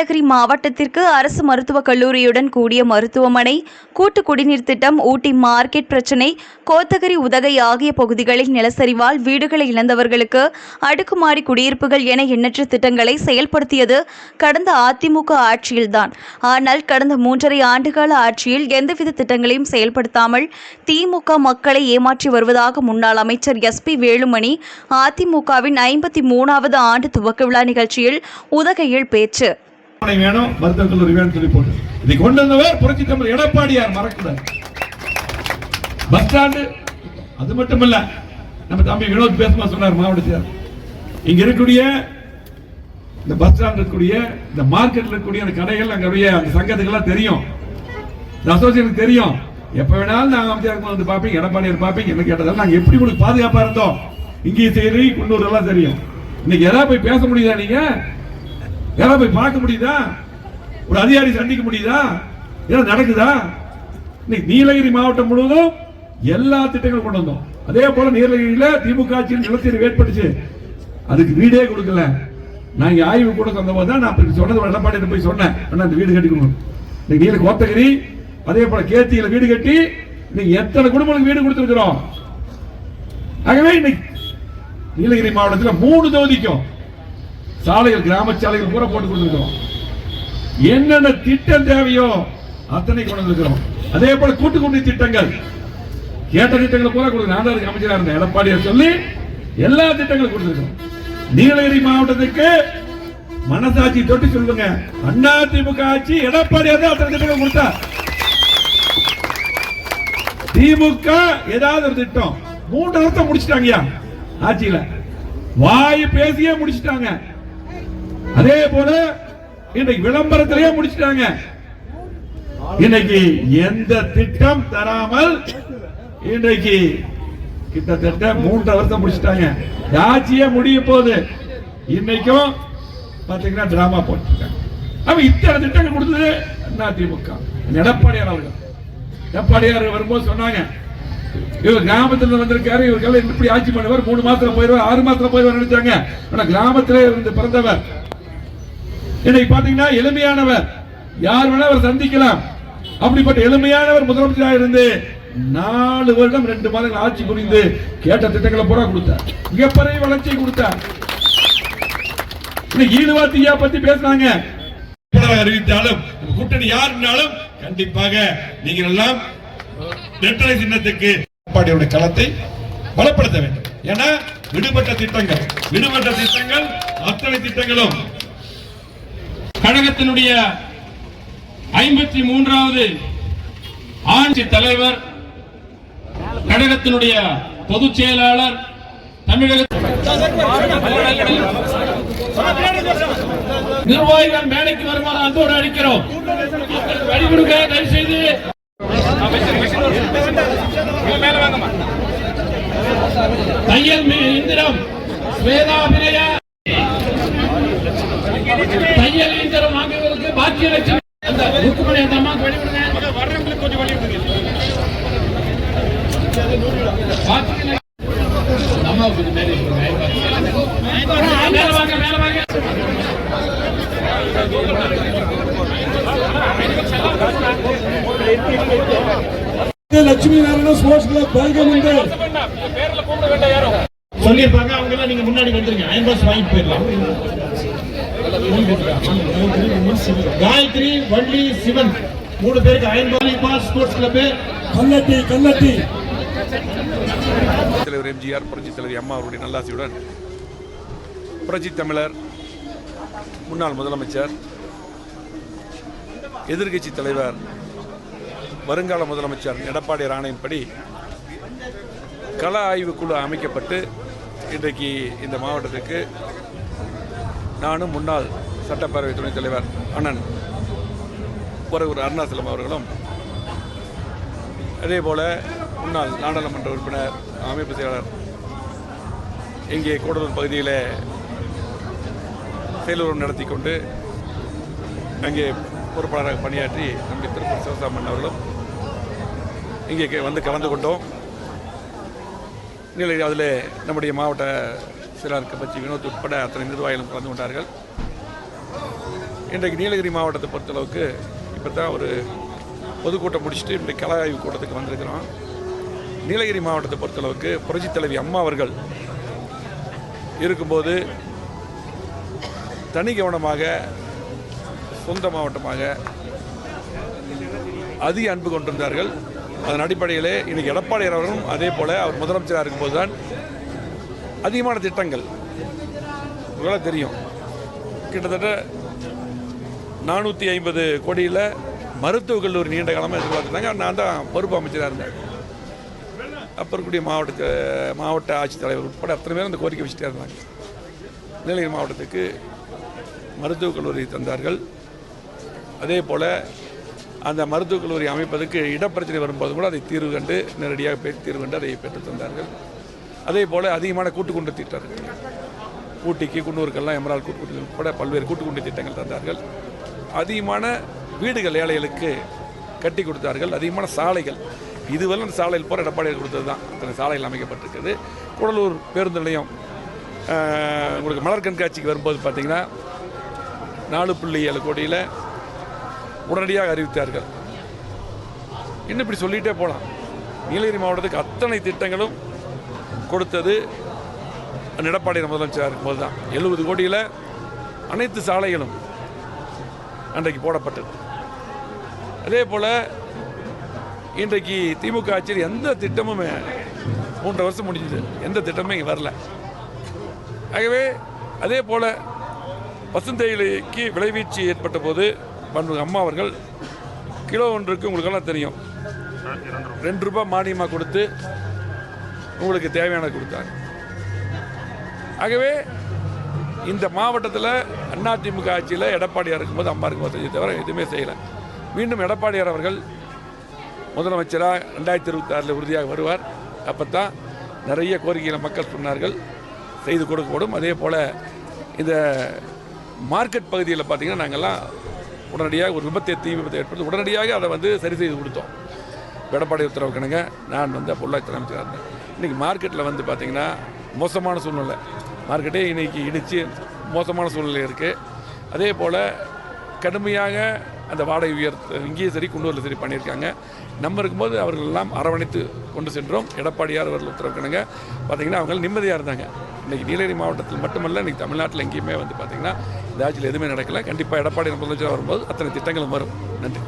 நீலகிரி மாவட்டத்திற்கு அரசு மருத்துவக் கல்லூரியுடன் கூடிய மருத்துவமனை கூட்டு குடிநீர் திட்டம் ஊட்டி மார்க்கெட் பிரச்சினை கோத்தகிரி உதகை ஆகிய பகுதிகளில் நிலச்சரிவால் வீடுகளை இழந்தவர்களுக்கு அடுக்குமாடி குடியிருப்புகள் என எண்ணற்ற திட்டங்களை செயல்படுத்தியது கடந்த அதிமுக ஆட்சியில்தான். ஆனால் கடந்த மூன்றரை ஆண்டுகால ஆட்சியில் எந்தவித திட்டங்களையும் செயல்படுத்தாமல் திமுக மக்களை ஏமாற்றி வருவதாக முன்னாள் அமைச்சர் எஸ்பி வேலுமணி அதிமுகவின் ஐம்பத்தி மூணாவது ஆண்டு துவக்க விழா நிகழ்ச்சியில் உதகையில் பேச்சு. வேணும் மருத்துவக் கல்லூரி வேணும் சொல்லி போட்டு. இதை கொண்டு வந்தவர் புரட்சி தமிழ் எடப்பாடியார் மறக்கூடாது பஸ் ஸ்டாண்டு அது மட்டும் இல்ல நம்ம தம்பி வினோத் பேசுமா சொன்னார் மாவட்டத்தில் இங்க இருக்கக்கூடிய இந்த பஸ் ஸ்டாண்ட் இருக்கக்கூடிய இந்த மார்க்கெட்ல இருக்கக்கூடிய அந்த கடைகள் அங்கே அந்த சங்கத்துக்கெல்லாம் தெரியும். இந்த அசோசியேஷனுக்கு தெரியும். எப்ப வேணாலும் நாங்க அமைச்சர் வந்து பார்ப்பீங்க எடப்பாடியார் பார்ப்பீங்க என்ன கேட்டதால் நாங்க எப்படி உங்களுக்கு பாதுகாப்பா இருந்தோம்? இங்கேயும் சரி குன்னூர் எல்லாம் தெரியும். இன்னைக்கு எதாவது போய் பேச முடியுதா நீங்க? யாராவது போய் பார்க்க முடியுதா? ஒரு அதிகாரி சந்திக்க முடியுதா? ஏதாவது நடக்குதா? இன்னைக்கு நீலகிரி மாவட்டம் முழுவதும் எல்லா திட்டங்களும் கொண்டு வந்தோம். அதே போல நீலகிரியில திமுக ஆட்சியில் நிலத்தீர்வு ஏற்பட்டுச்சு அதுக்கு வீடே கொடுக்கல. நான் இங்கே ஆய்வு கூட தந்த போது தான் நான் சொன்னது எடப்பாடி போய் சொன்னேன். அண்ணா இந்த வீடு கட்டி கொடுக்கணும் இன்னைக்கு நீல கோத்தகிரி அதே போல கேத்தியில வீடு கட்டி இன்னைக்கு எத்தனை குடும்பங்களுக்கு வீடு கொடுத்துருக்கிறோம்? ஆகவே இன்னைக்கு நீலகிரி மாவட்டத்தில் மூணு தொகுதிக்கும் சாலைகள் கிராம சாலைகள் பூரா போட்டு கொடுத்துருக்கோம் என்னென்ன திட்டம் தேவையோ அத்தனை கொண்டு வந்திருக்கிறோம். அதே போல கூட்டு கூட்டு திட்டங்கள். கேட்ட திட்டங்களை பூரா கொடுக்க நான் தான் அதுக்கு இருந்தேன். எடப்பாடியார் சொல்லி எல்லா திட்டங்களும் கொடுத்துருக்கோம் நீலகிரி மாவட்டத்துக்கு மனசாட்சி தொட்டு சொல்லுங்க. அண்ணா திமுக ஆட்சி எடப்பாடியார் தான் அத்தனை திட்டங்கள் கொடுத்தார் திமுக ஏதாவது ஒரு திட்டம். மூன்று வருஷம் முடிச்சிட்டாங்கயா ஆட்சியில. வாய் பேசியே முடிச்சிட்டாங்க. அதே போல இன்னைக்கு விளம்பரத்திலேயே முடிச்சிட்டாங்க. இன்னைக்கு எந்த திட்டம் தராமல் இன்றைக்கு கிட்டத்தட்ட மூன்று வருஷம் முடிச்சிட்டாங்க. ஆட்சியே முடிய போகுது. இன்னைக்கும் பாத்தீங்கன்னா டிராமா போட்டிருக்காங்க. அவ இத்தனை திட்டங்கள் கொடுத்தது அதிமுக திமுக. எடப்பாடியார் அவர்கள் எடப்பாடியார் வரும்போது சொன்னாங்க இவர் கிராமத்துல வந்திருக்காரு இவர்கள் எப்படி ஆட்சி பண்ணுவார் மூணு மாசத்துல போயிருவார் ஆறு மாசத்துல போயிருவார் நினைச்சாங்க. ஆனா கிராமத்திலே இருந்து பிறந்தவர் இன்னைக்கு பாத்தீங்கன்னா எளிமையானவர். யார் வேணா அவர் சந்திக்கலாம். அப்படிப்பட்ட எளிமையானவர் முதலமைச்சராக இருந்து நாலு வருடம் ரெண்டு மாதங்கள் ஆட்சி புரிந்து கேட்ட திட்டங்களை பூரா கொடுத்தார். மிகப்பெரிய வளர்ச்சியை கொடுத்தார். இன்னைக்கு ஈடுபாத்தியா பத்தி பேசுறாங்க. அறிவித்தாலும் கூட்டணி யாருனாலும் கண்டிப்பாக நீங்கள் எல்லாம் இரட்டை சின்னத்துக்கு எடப்பாடியுடைய களத்தை பலப்படுத்த வேண்டும். ஏன்னா விடுபட்ட திட்டங்கள் விடுபட்ட திட்டங்கள் அத்தனை திட்டங்களும் கழகத்தினுடைய ஐம்பத்தி மூன்றாவது ஆட்சி தலைவர் கழகத்தினுடைய பொதுச் செயலாளர் தமிழக நிர்வாகிகள் மேடைக்கு வருமாறு அன்போடு அளிக்கிறோம் வழிகொடுக்க தயவு செய்து தையல் மி- இயந்திரம் அந்த அந்த அம்மாவுக்கு வர்றவங்களுக்கு கொஞ்சம் அம்மாவுக்கு கொஞ்சம் மேலே வாங்க வாங்க லட்சுமி நாராயண ஸ்போர்ட்ஸ் கிளப் பெல்கம் உண்டு சொல்லியிருப்பாங்க அவங்க எல்லாம் நீங்க முன்னாடி வந்துருங்க. அயன் பாஸ் வாங்கிட்டு போயிடலாம். காயத்ரி வள்ளி சிவன். மூணு பேருக்கு அயன் பாஸ் ஸ்போர்ட்ஸ் கிளப் கல்லட்டி கல்லட்டி தலைவர் எம்ஜிஆர் புரட்சித் தலைவர் அம்மா அவருடைய நல்லாசியுடன் புரட்சித் தமிழர் முன்னாள் முதலமைச்சர் எதிர்க்கட்சி தலைவர் வருங்கால முதலமைச்சர் எடப்பாடி ஆணையின்படி கள ஆய்வுக்குழு அமைக்கப்பட்டு இன்றைக்கு இந்த மாவட்டத்துக்கு நானும் முன்னாள் சட்டப்பேரவை துணைத் தலைவர் அண்ணன் ஒரு அருணாசலம் அவர்களும் அதே போல முன்னாள் நாடாளுமன்ற உறுப்பினர் அமைப்பு செயலாளர் இங்கே கூடலூர் பகுதியில் செயலூரம் நடத்தி கொண்டு அங்கே பொறுப்பாளராக பணியாற்றி நம்முடைய திருப்பூர் சிவசாமன் அவர்களும் இங்கே வந்து கலந்து கொண்டோம். நிலையில் அதில் நம்முடைய மாவட்ட செயலாளர் கட்சி வினோத் உட்பட அத்தனை நிர்வாகிகளும் கலந்து கொண்டார்கள். இன்றைக்கு நீலகிரி மாவட்டத்தை பொறுத்தளவுக்கு இப்போ தான் ஒரு பொதுக்கூட்டம் முடிச்சுட்டு இன்றைக்கு கல ஆய்வு கூட்டத்துக்கு வந்திருக்கிறோம். நீலகிரி மாவட்டத்தை பொறுத்தளவுக்கு புரட்சித் தலைவி அம்மா அவர்கள் இருக்கும்போது தனி கவனமாக சொந்த மாவட்டமாக அதிக அன்பு கொண்டிருந்தார்கள். அதன் அடிப்படையிலே இன்றைக்கி எடப்பாடியார் அவர்களும் அதே போல் அவர் முதலமைச்சராக இருக்கும்போது தான் அதிகமான திட்டங்கள். உங்களால் தெரியும். கிட்டத்தட்ட நானூற்றி ஐம்பது கோடியில் மருத்துவக் கல்லூரி நீண்ட காலமாக எதிர்பார்த்துருந்தாங்க. நான் தான் பொறுப்பு அமைச்சராக இருந்தேன். அப்போ இருக்கக்கூடிய மாவட்ட மாவட்ட ஆட்சித்தலைவர் உட்பட அத்தனை பேரும் அந்த கோரிக்கை வச்சுட்டே இருந்தாங்க. நீலகிரி மாவட்டத்துக்கு மருத்துவக் கல்லூரி தந்தார்கள். அதே போல் அந்த மருத்துவக் கல்லூரி அமைப்பதற்கு இடப்பிரச்சனை வரும்போது கூட அதை தீர்வு கண்டு நேரடியாக பேசி தீர்வு கண்டு அதை பெற்றுத் தந்தார்கள். அதே போல் அதிகமான கூட்டுக்குண்டு திட்டங்கள். ஊட்டிக்கு குன்னூருக்கெல்லாம் எமரால் கூட்டுக்குண்டு உட்பட பல்வேறு கூட்டுக்குண்டு திட்டங்கள் தந்தார்கள். அதிகமான வீடுகள் ஏழைகளுக்கு கட்டி கொடுத்தார்கள் அதிகமான சாலைகள். இதுவரை அந்த சாலையில் போகிற எடப்பாடியார் கொடுத்தது தான். இத்தனை சாலைகள் அமைக்கப்பட்டிருக்குது. கூடலூர் பேருந்து நிலையம் உங்களுக்கு மலர் கண்காட்சிக்கு வரும்போது பார்த்தீங்கன்னா நாலு புள்ளி ஏழு கோடியில் உடனடியாக அறிவித்தார்கள். இன்னும் இப்படி சொல்லிகிட்டே போகலாம் நீலகிரி மாவட்டத்துக்கு அத்தனை திட்டங்களும் கொடுத்தது அந்த எடப்பாடி முதலமைச்சராக இருக்கும்போது தான். எழுபது கோடியில் அனைத்து சாலைகளும் அன்றைக்கு போடப்பட்டது. அதே போல் இன்றைக்கு திமுக ஆட்சியில் எந்த திட்டமுமே மூன்றரை வருஷம் முடிஞ்சது. எந்த திட்டமும் இங்கே வரல. ஆகவே அதே போல் வசந்தைக்கு விளைவீச்சு ஏற்பட்ட போது பண்பு அம்மா அவர்கள் கிலோ ஒன்றுக்கு உங்களுக்கெல்லாம் தெரியும். ரெண்டு ரூபாய் மானியமாக கொடுத்து உங்களுக்கு தேவையான கொடுத்தாங்க. ஆகவே இந்த மாவட்டத்தில் அதிமுக ஆட்சியில் எடப்பாடியார் இருக்கும்போது அம்மா இருக்கும்போது செஞ்சு தவிர எதுவுமே செய்யலை. மீண்டும் எடப்பாடியார் அவர்கள் முதலமைச்சராக ரெண்டாயிரத்தி இருபத்தாறில் உறுதியாக வருவார். அப்போ தான் நிறைய கோரிக்கைகளை மக்கள் சொன்னார்கள். செய்து கொடுக்கப்படும். அதே போல் இந்த மார்க்கெட் பகுதியில் பார்த்தீங்கன்னா நாங்கள்லாம் உடனடியாக ஒரு விபத்தை தீ விபத்தை ஏற்படுத்தி உடனடியாக அதை வந்து சரி செய்து கொடுத்தோம். எடப்பாடி உத்தரவு கணங்க நான் வந்து அப்போ உள்ளாட்சி அமைச்சராக இருந்தேன் இன்றைக்கி மார்க்கெட்டில் வந்து பார்த்திங்கன்னா மோசமான சூழ்நிலை. மார்க்கெட்டே இன்றைக்கி இடித்து மோசமான சூழ்நிலை இருக்குது அதே போல் கடுமையாக அந்த வாடகை உயர் இங்கேயும் சரி குண்டூரில் சரி பண்ணியிருக்காங்க. நம்ம இருக்கும்போது அவர்கள் எல்லாம் அரவணைத்து கொண்டு சென்றோம். எடப்பாடியார் அவர்கள் உத்தரவுக்கணுங்க பார்த்தீங்கன்னா அவங்க நிம்மதியாக இருந்தாங்க. இன்றைக்கி நீலகிரி மாவட்டத்தில் மட்டுமல்ல இன்றைக்கி தமிழ்நாட்டில் எங்கேயுமே வந்து பார்த்திங்கன்னா இந்த ஆட்சியில் எதுவுமே நடக்கல. கண்டிப்பாக எடப்பாடி முதலமைச்சராக வரும்போது அத்தனை திட்டங்களும் வரும். நன்றி.